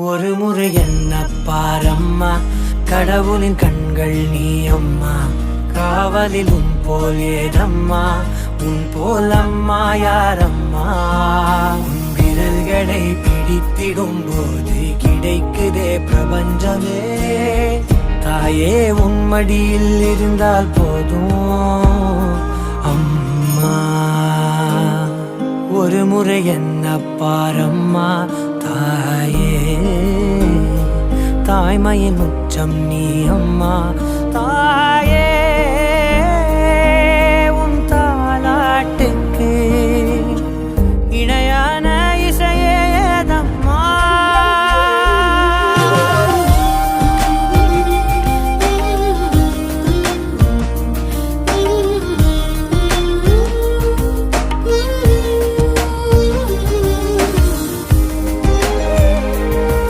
ஒரு முறை என்ன பாரம்மா? கடவுளின் கண்கள் நீ அம்மா காவலில் உன் போல் ஏதம்மா? உன் போல் அம்மா யாரம்மா? உன் விரல்களை பிடித்திடும் போது கிடைக்குதே பிரபஞ்சமே. தாயே உன் மடியில் இருந்தால் போதும். அம்மா. ஒரு முறை என்ன பாரம்மா? தாய்மையின் உச்சம் நீ அம்மா.